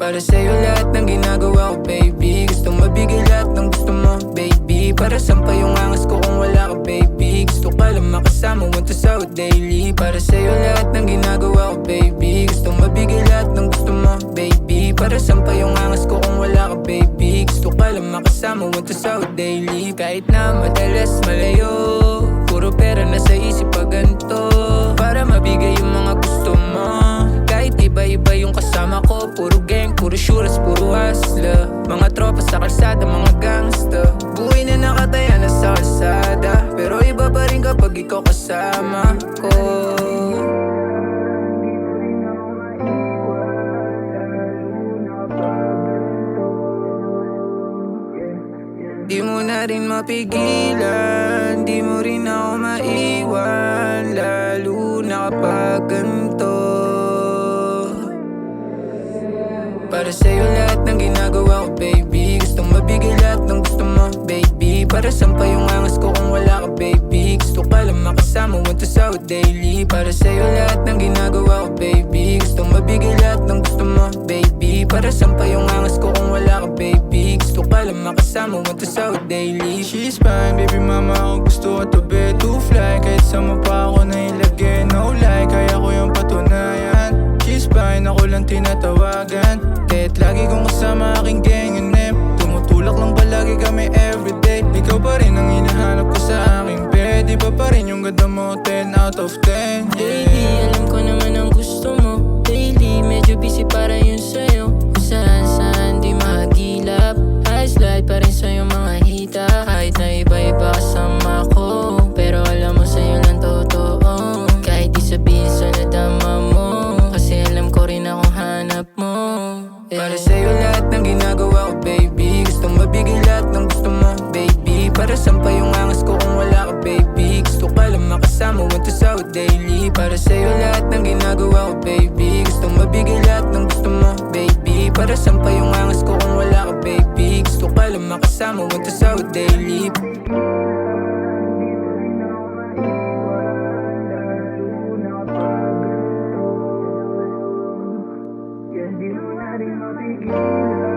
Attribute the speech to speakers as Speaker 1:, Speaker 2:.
Speaker 1: Para sa'yo lahat ng ginagawa ko baby. Gusto mabigay lahat ng gusto mo baby. Para saan pa yung angas ko kung wala ka baby? Gusto ka lang makasama want to sa daily. Para sa'yo lahat ng ginagawa ko baby. Gusto mabigay lahat ng gusto mo baby. Para saan pa yung angas ko kung wala ka baby? Gusto ka lang makasama want to sa daily. Kahit na madalas malayo kasama ko Puro gang, puro shooters, puro hustler. Mga tropa sa kalsada, mga gangsta Buhay na nakataya na sa kalsada. Pero iba pa rin kapag ikaw kasama ko. Di mo na rin mapigilan Di mo rin ako maiwan Para sa'yo lahat ng ginagawa ko baby. Gustong mabigay lahat ng gusto mo baby. Para saan pa yung angas ko kung wala ka baby. Gusto ka lang makasama want to sa daily. Para sa'yo lahat ng ginagawa ko baby. Gustong mabigay lahat ng gusto mo baby. Para saan pa yung angas ko kung wala ka baby. Gusto ka lang makasama want to sa daily.
Speaker 2: She's fine, baby mama ako gusto ko to be to fly. Kahit sa pa Kahit lagi kong kasama aking gang and name Tumutulak lang palagi kami everyday? Ikaw pa rin ang hinahanap ko sa aking bed. Iba pa rin yung ganda mo, 10 out of 10
Speaker 3: Baby, Para sa'yo
Speaker 1: lahat ng ginagawa ko baby. Gustong mabigay lahat ng gusto mo baby. Para saan pa yung angas ko kung wala ka baby? Gusto ka lang makasama want to sa daily. Para sa'yo lahat ng ginagawa ko baby. Gustong mabigay lahat ng gusto mo baby. Para saan pa yung angas ko kung wala ka baby? Gusto ka lang makasama want to sa daily Thank you.